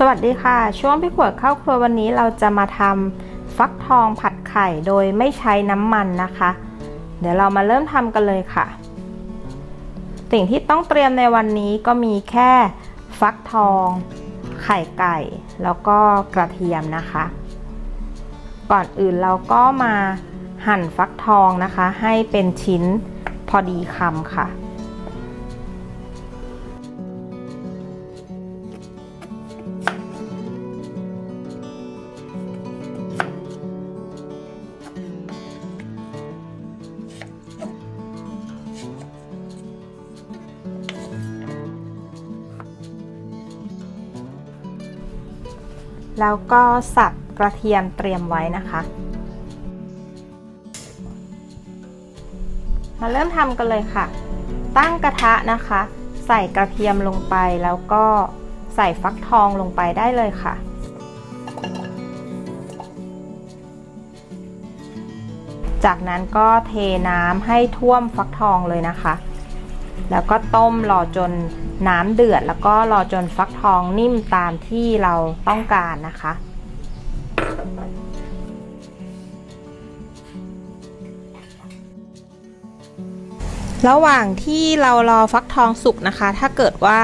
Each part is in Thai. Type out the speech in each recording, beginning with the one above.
สวัสดีค่ะ ช่วงพี่ขวดเข้าครัววันนี้เราจะมาทำฟักทองผัดไข่โดยไม่ใช้น้ำมันนะคะ เดี๋ยวเรามาเริ่มทำกันเลยค่ะ สิ่งที่ต้องเตรียมในวันนี้ก็มีแค่ฟักทอง ไข่ไก่แล้วก็กระเทียมนะคะ ก่อนอื่นเราก็มาหั่นฟักทองนะคะ ให้เป็นชิ้นพอดีคำค่ะ แล้วก็สับกระเทียมเตรียมไว้นะคะ มาเริ่มทำกันเลยค่ะ ตั้งกระทะนะคะ ใส่กระเทียมลงไปแล้วก็ใส่ฟักทองลงไปได้เลยค่ะจากนั้นก็เทน้ำให้ท่วมฟักทองเลยนะคะ แล้วก็ต้มรอจนน้ำเดือด แล้วก็รอจนฟักทองนิ่มตามที่เราต้องการนะคะ ระหว่างที่เรารอฟักทองสุกนะคะ ถ้าเกิดว่า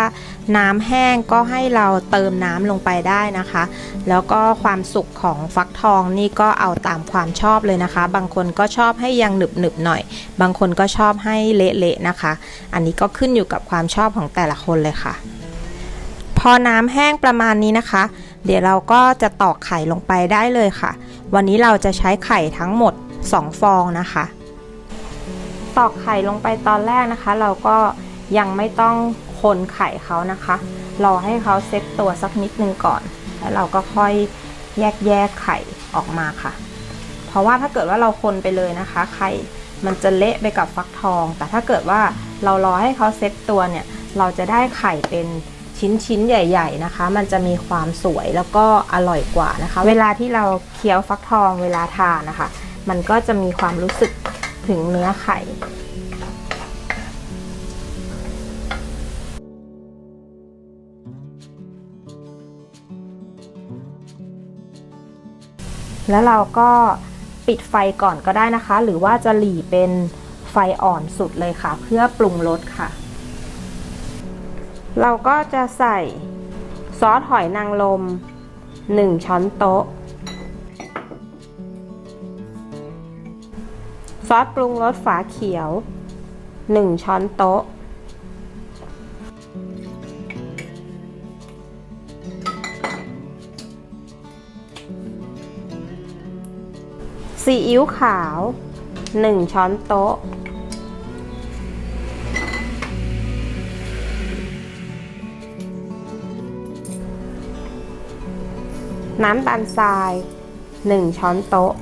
น้ำแห้งก็ให้เราเติมน้ำลงไปได้นะคะ แล้วก็ความสุกของฟักทองนี่ก็เอาตามความชอบเลยนะคะ บางคนก็ชอบให้ยังหนึบหนึบหน่อย บางคนก็ชอบให้เละๆนะคะ อันนี้ก็ขึ้นอยู่กับความชอบของแต่ละคนเลยค่ะ พอน้ำแห้งประมาณนี้นะคะ เดี๋ยวเราก็จะตอกไข่ลงไปได้เลยค่ะ วันนี้เราจะใช้ไข่ทั้งหมด 2 ฟองนะคะ ตอกไข่ลงไปตอนแรกนะคะ เราก็ยังไม่ต้อง คนไข่เขานะคะ รอให้เขาเซ็ตตัวสักนิดนึงก่อน แล้วเราก็ค่อยแยกแยกไข่ออกมาค่ะ เพราะว่าถ้าเกิดว่าเราคนไปเลยนะคะ ไข่มันจะเละไปกับฟักทอง แต่ถ้าเกิดว่าเรารอให้เขาเซ็ตตัวเนี่ย เราจะได้ไข่เป็นชิ้นชิ้นๆใหญ่ ๆ นะคะ มันจะมีความสวยแล้วก็อร่อยกว่านะคะ เวลาที่เราเคี้ยวฟักทองเวลาทานนะคะ มันก็จะมีความรู้สึกถึงเนื้อไข่ แล้วเราก็ปิดไฟก่อนก็ได้นะคะ หรือว่าจะหลีเป็นไฟอ่อนสุดเลยค่ะ เพื่อปรุงรสค่ะ เราก็จะใส่ซอสหอยนางรม1 ช้อนโต๊ะ ซอสปรุงรสฝาเขียว 1 ช้อนโต๊ะ ซีอิ๊วขาว 1 ช้อนโต๊ะ น้ำตาลทราย 1 ช้อนโต๊ะ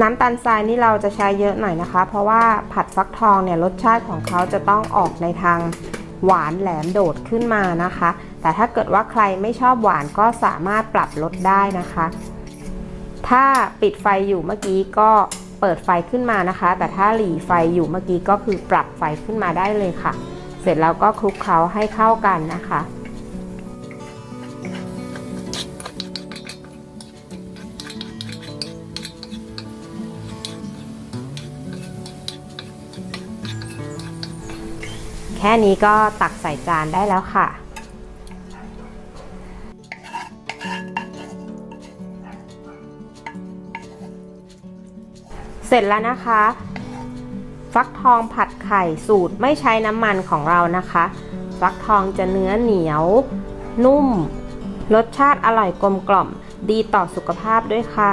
น้ำตาลทรายนี่เราจะใช้เยอะหน่อยนะคะ เพราะว่าผัดฟักทองเนี่ยรสชาติของเขาจะต้องออกในทางหวานแหลมโดดขึ้นมานะคะ แต่ถ้าเกิดว่าใครไม่ชอบหวานก็สามารถปรับลดได้นะคะ ถ้าปิดไฟอยู่เมื่อกี้ก็เปิดไฟขึ้นมานะคะ แต่ถ้าหลีไฟอยู่เมื่อกี้ก็คือปรับไฟขึ้นมาได้เลยค่ะ เสร็จแล้วก็คลุกเคล้าให้เข้ากันนะคะ แค่นี้ก็ตักใส่จานได้แล้วค่ะ เสร็จแล้วนะคะ ฟักทองผัดไข่สูตรไม่ใช้น้ำมันของเรานะคะ ฟักทองจะเนื้อเหนียว นุ่ม รสชาติอร่อยกลมกล่อม ดีต่อสุขภาพด้วยค่ะ